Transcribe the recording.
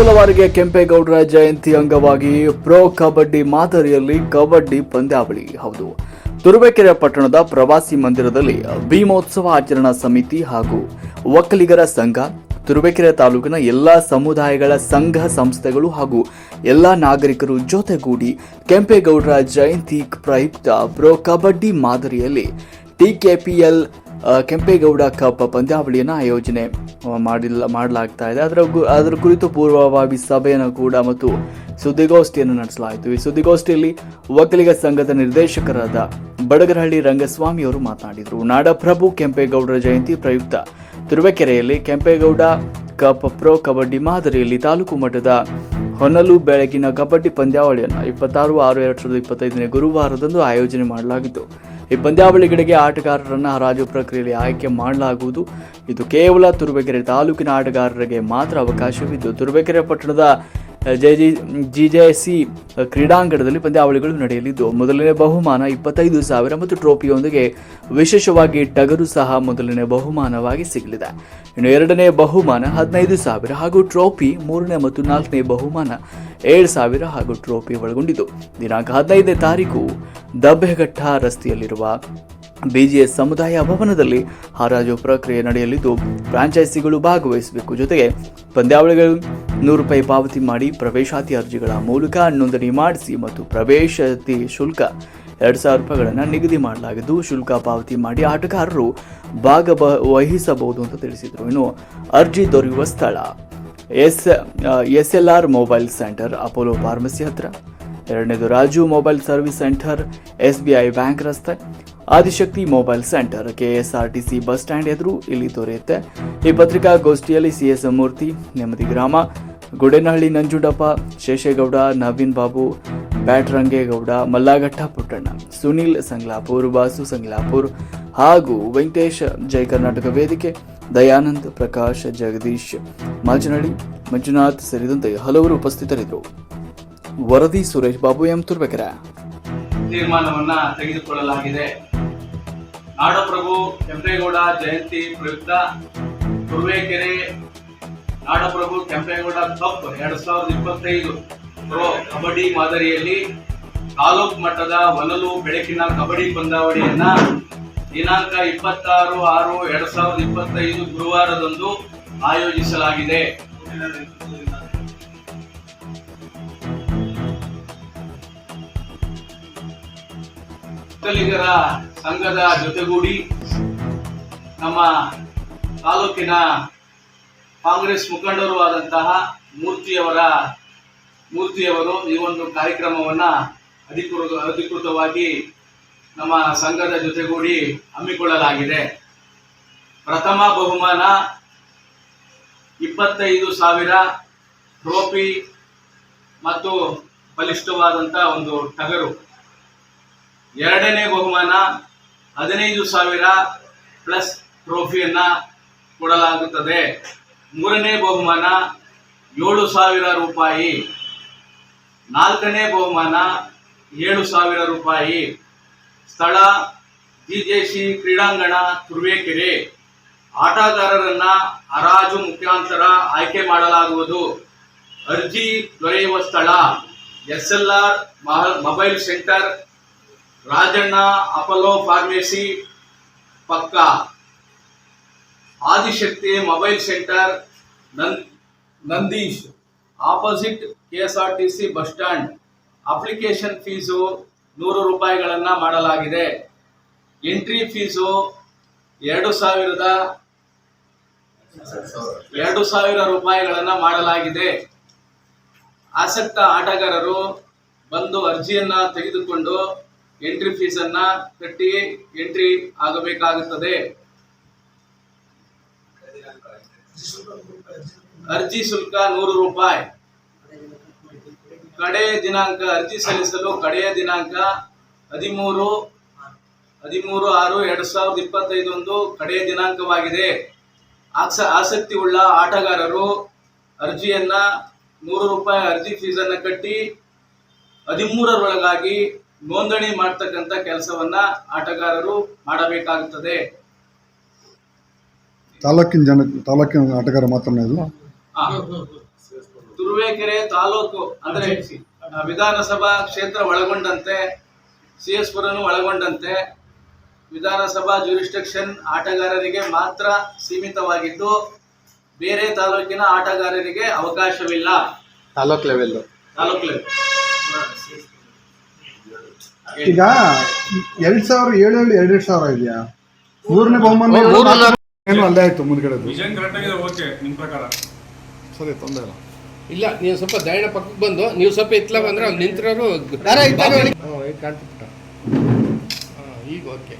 ಮೊದಲ ಬಾರಿಗೆ ಕೆಂಪೇಗೌಡರ ಜಯಂತಿ ಅಂಗವಾಗಿ ಪ್ರೊ ಕಬಡ್ಡಿ ಮಾದರಿಯಲ್ಲಿ ಕಬಡ್ಡಿ ಪಂದ್ಯಾವಳಿ. ಹೌದು. ತುರುವೇಕೆರೆ ಪಟ್ಟಣದ ಪ್ರವಾಸಿ ಮಂದಿರದಲ್ಲಿ ಭೀಮೋತ್ಸವ ಆಚರಣಾ ಸಮಿತಿ ಹಾಗೂ ಒಕ್ಕಲಿಗರ ಸಂಘ, ತುರುವೇಕೆರೆ ತಾಲೂಕಿನ ಎಲ್ಲಾ ಸಮುದಾಯಗಳ ಸಂಘ ಸಂಸ್ಥೆಗಳು ಹಾಗೂ ಎಲ್ಲಾ ನಾಗರಿಕರು ಜೊತೆಗೂಡಿ ಕೆಂಪೇಗೌಡರ ಜಯಂತಿ ಪ್ರಯುಕ್ತ ಪ್ರೊ ಕಬಡ್ಡಿ ಮಾದರಿಯಲ್ಲಿ ಟಿಕೆಪಿಎಲ್ ಕೆಂಪೇಗೌಡ ಕಪ್ ಪಂದ್ಯಾವಳಿಯನ್ನು ಆಯೋಜನೆ ಮಾಡಿಲ್ಲ, ಮಾಡಲಾಗ್ತಾ ಇದೆ. ಅದರ ಅದರ ಕುರಿತು ಪೂರ್ವಭಾವಿ ಸಭೆಯನ್ನು ಕೂಡ ಮತ್ತು ಸುದ್ದಿಗೋಷ್ಠಿಯನ್ನು ನಡೆಸಲಾಯಿತು. ಈ ಸುದ್ದಿಗೋಷ್ಠಿಯಲ್ಲಿ ಒಕ್ಕಲಿಗ ಸಂಘದ ನಿರ್ದೇಶಕರಾದ ಬಡಗರಹಳ್ಳಿ ರಂಗಸ್ವಾಮಿ ಅವರು ಮಾತನಾಡಿದರು. ನಾಡಪ್ರಭು ಕೆಂಪೇಗೌಡರ ಜಯಂತಿ ಪ್ರಯುಕ್ತ ತುರುವೇಕೆರೆಯಲ್ಲಿ ಕೆಂಪೇಗೌಡ ಕಪ್ ಪ್ರೊ ಕಬಡ್ಡಿ ಮಾದರಿಯಲ್ಲಿ ತಾಲೂಕು ಮಟ್ಟದ ಹೊನಲು ಬೆಳಗಿನ ಕಬಡ್ಡಿ ಪಂದ್ಯಾವಳಿಯನ್ನು ಇಪ್ಪತ್ತಾರು ಆರು ಎರಡು ಸಾವಿರದ ಇಪ್ಪತ್ತೈದನೇ ಗುರುವಾರದಂದು ಆಯೋಜನೆ ಮಾಡಲಾಗಿತ್ತು. ಈ ಪಂದ್ಯಾವಳಿಗಳಿಗೆ ಆಟಗಾರರನ್ನು ಹರಾಜು ಪ್ರಕ್ರಿಯೆಯಲ್ಲಿ ಆಯ್ಕೆ ಮಾಡಲಾಗುವುದು. ಇದು ಕೇವಲ ತುರುವೇಕೆರೆ ತಾಲೂಕಿನ ಆಟಗಾರರಿಗೆ ಮಾತ್ರ ಅವಕಾಶವಿದ್ದು, ತುರುವೇಕೆರೆ ಪಟ್ಟಣದ ಜೆ ಜಿ ಸಿ ಕ್ರೀಡಾಂಗಣದಲ್ಲಿ ಪಂದ್ಯಾವಳಿಗಳು ನಡೆಯಲಿದ್ದು, ಮೊದಲನೇ ಬಹುಮಾನ ಇಪ್ಪತ್ತೈದು ಸಾವಿರ ಮತ್ತು ಟ್ರೋಫಿಯೊಂದಿಗೆ ವಿಶೇಷವಾಗಿ ಟಗರು ಸಹ ಮೊದಲನೇ ಬಹುಮಾನವಾಗಿ ಸಿಗಲಿದೆ. ಇನ್ನು ಎರಡನೇ ಬಹುಮಾನ ಹದಿನೈದು ಸಾವಿರ ಹಾಗೂ ಟ್ರೋಫಿ ಮೂರನೇ ಮತ್ತು ನಾಲ್ಕನೇ ಬಹುಮಾನ ಏಳು ಸಾವಿರ ಹಾಗೂ ಟ್ರೋಫಿ ಒಳಗೊಂಡಿದ್ದು. ದಿನಾಂಕ ಹದಿನೈದನೇ ತಾರೀಕು ದಬ್ಬೆಘಟ್ಟ ರಸ್ತೆಯಲ್ಲಿರುವ ಬಿಜಿಎಸ್ ಸಮುದಾಯ ಭವನದಲ್ಲಿ ಹರಾಜು ಪ್ರಕ್ರಿಯೆ ನಡೆಯಲಿದ್ದು, ಫ್ರಾಂಚೈಸಿಗಳು ಭಾಗವಹಿಸಬೇಕು ಜೊತೆಗೆ ಪಂದ್ಯಾವಳಿಗಳು ನೂರು ರೂಪಾಯಿ ಪಾವತಿ ಮಾಡಿ ಪ್ರವೇಶಾತಿ ಅರ್ಜಿಗಳ ಮೂಲಕ ನೋಂದಣಿ ಮಾಡಿಸಿ ಮತ್ತು ಪ್ರವೇಶಾತಿ ಶುಲ್ಕ ಎರಡು ಸಾವಿರ ರೂಪಾಯಿಗಳನ್ನು ನಿಗದಿ ಮಾಡಲಾಗಿದ್ದು, ಶುಲ್ಕ ಪಾವತಿ ಮಾಡಿ ಆಟಗಾರರು ಭಾಗ ವಹಿಸಬಹುದು ಅಂತ ತಿಳಿಸಿದರು. ಇನ್ನು ಅರ್ಜಿ ದೊರೆಯುವ ಸ್ಥಳ, S S L R mobile centre, Apollo pharmacy ಹತ್ರ. ಎರಡನೇದು Raju mobile service centre S B I bank ರಸ್ತೆ. Adishakti mobile centre K S R T C bus stand ಎದುರು ಇಲ್ಲಿ ದೊರೆಯುತ್ತೆ. ಈ ಪತ್ರಿಕಾಗೋಷ್ಠಿಯಲ್ಲಿ ಸಿ ಎಸ್ ಮೂರ್ತಿ, ನೆಮ್ಮದಿ ಗ್ರಾಮ ಗುಡೇನಹಳ್ಳಿ ನಂಜುಂಡಪ್ಪ, ಶೇಷೇಗೌಡ, ನವೀನ್ ಬಾಬು, ಬ್ಯಾಟ್ರಂಗೇಗೌಡ, ಮಲ್ಲಾಘಟ್ಟ ಪುಟ್ಟಣ್ಣ, ಸುನಿಲ್ ಸಂಗ್ಲಾಪುರ್ ಬಾಸು ಸಂಗ್ಲಾಪುರ್ ಹಾಗೂ ವೆಂಕಟೇಶ್ ಜೈ ಕರ್ನಾಟಕ ವೇದಿಕೆ, ದಯಾನಂದ್ ಪ್ರಕಾಶ್, ಜಗದೀಶ್ ಮಾಜನಹಳ್ಳಿ, ಮಂಜುನಾಥ್ ಸೇರಿದಂತೆ ಹಲವರು ಉಪಸ್ಥಿತರಿದ್ದರು. ವರದಿ ಸುರೇಶ್ ಬಾಬು ಎಂ ತುರ್ಬೇಕರ. ತೀರ್ಮಾನವನ್ನ ತೆಗೆದುಕೊಳ್ಳಲಾಗಿದೆ. ನಾಡಪ್ರಭು ಕೆಂಪೇಗೌಡ ಜಯಂತಿ ಪ್ರಯುಕ್ತ ನಾಡಪ್ರಭು ಕೆಂಪೇಗೌಡ ಕಪ್ ಎರಡ್ ಸಾವಿರದ ಇಪ್ಪತ್ತೈದು ಪ್ರೋ ಕಬಡ್ಡಿ ಮಾದರಿಯಲ್ಲಿ ತಾಲೂಕು ಮಟ್ಟದ ಒಲಲು ಬೆಳಕಿನ ಕಬಡ್ಡಿ ಪಂದ್ಯಾವಳಿಯನ್ನ ದಿನಾಂಕ ಇಪ್ಪತ್ತಾರು ಆರು ಎರಡ್ ಸಾವಿರದ ಇಪ್ಪತ್ತೈದು ಗುರುವಾರದಂದು ಆಯೋಜಿಸಲಾಗಿದೆ. ಒಕ್ಕಲಿಗರ ಸಂಘದ ಜೊತೆಗೂಡಿ ನಮ್ಮ ತಾಲೂಕಿನ ಕಾಂಗ್ರೆಸ್ ಮುಖಂಡರು ಆದಂತಹ ಮೂರ್ತಿಯವರ ಮೂರ್ತಿಯವರು ಈ ಒಂದು ಕಾರ್ಯಕ್ರಮವನ್ನ ಅಧಿಕೃತ ಅಧಿಕೃತವಾಗಿ ನಮ್ಮ ಸಂಘದ ಜೊತೆಗೂಡಿ ಹಮ್ಮಿಕೊಳ್ಳಲಾಗಿದೆ. ಪ್ರಥಮ ಬಹುಮಾನ ಇಪ್ಪತ್ತೈದು ಸಾವಿರ ಟ್ರೋಫಿ ಮತ್ತು ಬಲಿಷ್ಠವಾದಂಥ ಒಂದು ಟಗರು. ಎರಡನೇ ಬಹುಮಾನ ಹದಿನೈದು ಸಾವಿರ ಪ್ಲಸ್ ಟ್ರೋಫಿಯನ್ನ ಕೊಡಲಾಗುತ್ತದೆ. ಮೂರನೇ ಬಹುಮಾನ ಏಳು ಸಾವಿರ ರೂಪಾಯಿ. ನಾಲ್ಕನೇ ಬಹುಮಾನ ಏಳು ಸಾವಿರ ರೂಪಾಯಿ. ಸ್ಥಳ ಜಿಜೆಸಿ ಕ್ರೀಡಾಂಗಣ, ತುರುವೇಕೆರೆ. ಆಟಗಾರರನ್ನ ಹರಾಜು ಮುಖಾಂತರ ಆಯ್ಕೆ ಮಾಡಲಾಗುವುದು. ಅರ್ಜಿ ದೊರೆಯುವ ಸ್ಥಳ S L R mobile centre, Rajanna Apollo pharmacy ಪಕ್ಕ. ಆದಿಶಕ್ತಿ ಮೊಬೈಲ್ ಸೆಂಟರ್ ನನ್, Nandish. Opposite K S R T bus stand. Application fees ನೂರು ರೂಪಾಯಿಗಳನ್ನು ಮಾಡಲಾಗಿದೆ. ಎಂಟ್ರಿ ಫೀಸು ಎರಡು ಸಾವಿರದ ಎರಡು ಸಾವಿರ ರೂಪಾಯಿಗಳನ್ನು ಮಾಡಲಾಗಿದೆ. ಆಸಕ್ತ ಆಟಗಾರರು ಬಂದು ಅರ್ಜಿಯನ್ನು ತೆಗೆದುಕೊಂಡು ಎಂಟ್ರಿ ಫೀಸನ್ನ ಕಟ್ಟಿ ಎಂಟ್ರಿ ಆಗಬೇಕಾಗುತ್ತದೆ. ಅರ್ಜಿ ಶುಲ್ಕ ನೂರು ರೂಪಾಯಿ. ಕಡೆಯ ದಿನಾಂಕ ಅರ್ಜಿ ಸಲ್ಲಿಸಲು ಕಡೆಯ ದಿನಾಂಕ ಹದಿಮೂರು ಹದಿಮೂರು ಆರು ಎರಡ್ ಸಾವಿರದ ಇಪ್ಪತ್ತೈದೊಂದು ಕಡೆಯ ದಿನಾಂಕವಾಗಿದೆ. ಆಸ ಆಸಕ್ತಿ ಉಳ್ಳ ಆಟಗಾರರು ಅರ್ಜಿಯನ್ನ ನೂರು ರೂಪಾಯಿ ಅರ್ಜಿ ಫೀಸನ್ನು ಕಟ್ಟಿ ಹದಿಮೂರರೊಳಗಾಗಿ ನೋಂದಣಿ ಮಾಡ್ತಕ್ಕಂಥ ಕೆಲಸವನ್ನು ಆಟಗಾರರು ಮಾಡಬೇಕಾಗುತ್ತದೆ. ತಾಲೂಕಿನ ಜನ ತಾಲೂಕಿನ ಆಟಗಾರ ಮಾತ್ರ ಅಲ್ಲ ತುರುವೇಕೆರೆ ತಾಲೂಕು ಅಂದ್ರೆ ವಿಧಾನಸಭಾ ಕ್ಷೇತ್ರ ಒಳಗೊಂಡಂತೆ ಸಿ ಎಸ್ ಪುರನು ಒಳಗೊಂಡಂತೆ ವಿಧಾನಸಭಾ ಜೂರಿಸ್ಟಿಕ್ಷನ್ ಆಟಗಾರರಿಗೆ ಮಾತ್ರ ಸೀಮಿತವಾಗಿದ್ದು ಬೇರೆ ತಾಲೂಕಿನ ಆಟಗಾರರಿಗೆ ಅವಕಾಶವಿಲ್ಲ. ತಾಲೂಕ್ ಲೆವೆಲ್ ತಾಲೂಕ್ ಲೆವೆಲ್ ಈಗ ಎರಡ್ ಸಾವಿರ ಏಳು ಎರಡು ಸಾವಿರ ಇದೆಯಾ? ಮೂರನೇ ಬಹುಮಾನ. ಏನು ಅಲ್ಲೇ ಆಯ್ತು ಮುಂದ್ಗಡೆ ವಿಷನ್ ಕರೆಕ್ಟ್ ಆಗಿದೆ ಓಕೆ ನಿಮ್ ಪ್ರಕಾರ? ಸರಿ ತೊಂದರೆ ಇಲ್ಲ. ಇಲ್ಲ ನೀವು ಸ್ವಲ್ಪ ದಯಣ ಪಕ್ಕಕ್ಕೆ ಬಂದು ನೀವು ಸ್ವಲ್ಪ ಇತ್ಲ ಬಂದ್ರೆ ಅಲ್ಲಿ ನಿಂತಿರೋರು ಈಗ ಓಕೆ